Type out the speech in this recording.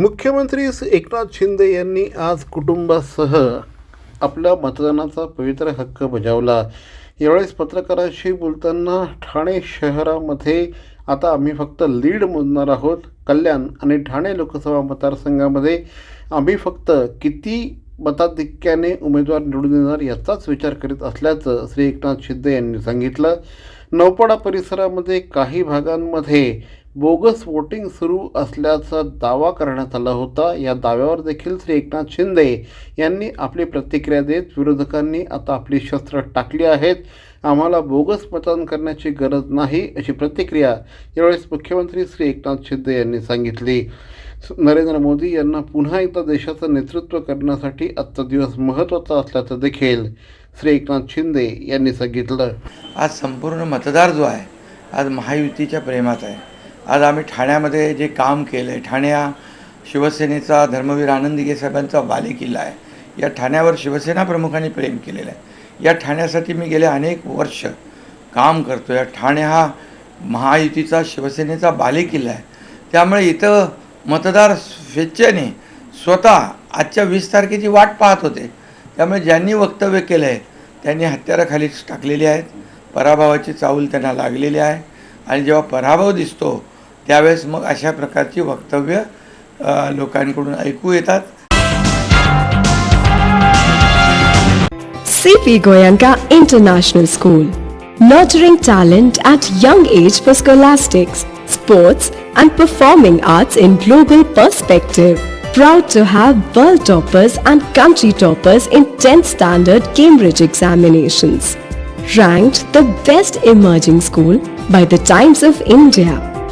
मुख्यमंत्री श्री एकनाथ शिंदे यांनी आज कुटुंबासह आपला मतदानाचा पवित्र हक्क बजावला. यावेळेस पत्रकारांशी बोलताना ठाणे शहरामध्ये आता आम्ही फक्त लीड मोजणार आहोत. कल्याण आणि ठाणे लोकसभा मतदारसंघामध्ये आम्ही फक्त किती मताधिक्याने उमेदवार निवडून येणार याचाच विचार करीत असल्याचं श्री एकनाथ शिंदे यांनी सांगितलं. नौपाडा परिसरामध्ये काही भागांमध्ये बोगस वोटिंग सुरू असल्याचा दावा करण्यात आला होता. या दाव्यावर देखील श्री एकनाथ शिंदे यांनी आपली प्रतिक्रिया देत विरोधकांनी आता आपली शस्त्र टाकली आहेत. आम्हाला बोगस मतदान करण्याची गरज नाही अशी प्रतिक्रिया यावेळेस मुख्यमंत्री श्री एकनाथ शिंदे यांनी सांगितली. नरेंद्र मोदी यांना पुन्हा एकदा देशाचं नेतृत्व करण्यासाठी आजचा दिवस महत्त्वाचा असल्याचं देखील श्री एकनाथ शिंदे यांनी सांगितलं. आज संपूर्ण मतदार जो आहे आज महायुतीच्या प्रेमात आहे. आज आम्ही ठाण्यामध्ये जे काम केलं आहे ठाणे हा शिवसेनेचा धर्मवीर आनंदीगे साहेबांचा बालेकिल्ला आहे. या ठाण्यावर शिवसेना प्रमुखांनी प्रेम केलेलं आहे. या ठाण्यासाठी मी गेले अनेक वर्ष काम करतो या ठाणे हा महायुतीचा शिवसेनेचा बालेकिल्ला आहे. त्यामुळे इथं मतदार स्वेच्छेने स्वतः आजच्या वीस तारखेची वाट पाहत होते. त्यामुळे ज्यांनी वक्तव्य केलं आहे त्यांनी हत्यारं खालीच टाकलेली आहेत. पराभवाची चाऊल त्यांना लागलेली आहे. आणि जेव्हा पराभव दिसतो त्यावेळेस मग अशा प्रकारची वक्तव्य अ, लोकांकडून ऐकू येतात CP Goyanka International School. Nurturing talent at young age for scholastics, sports, and performing arts in global perspective. Proud to have world toppers and country toppers in 10th standard Cambridge examinations. Ranked the best emerging school by the Times of India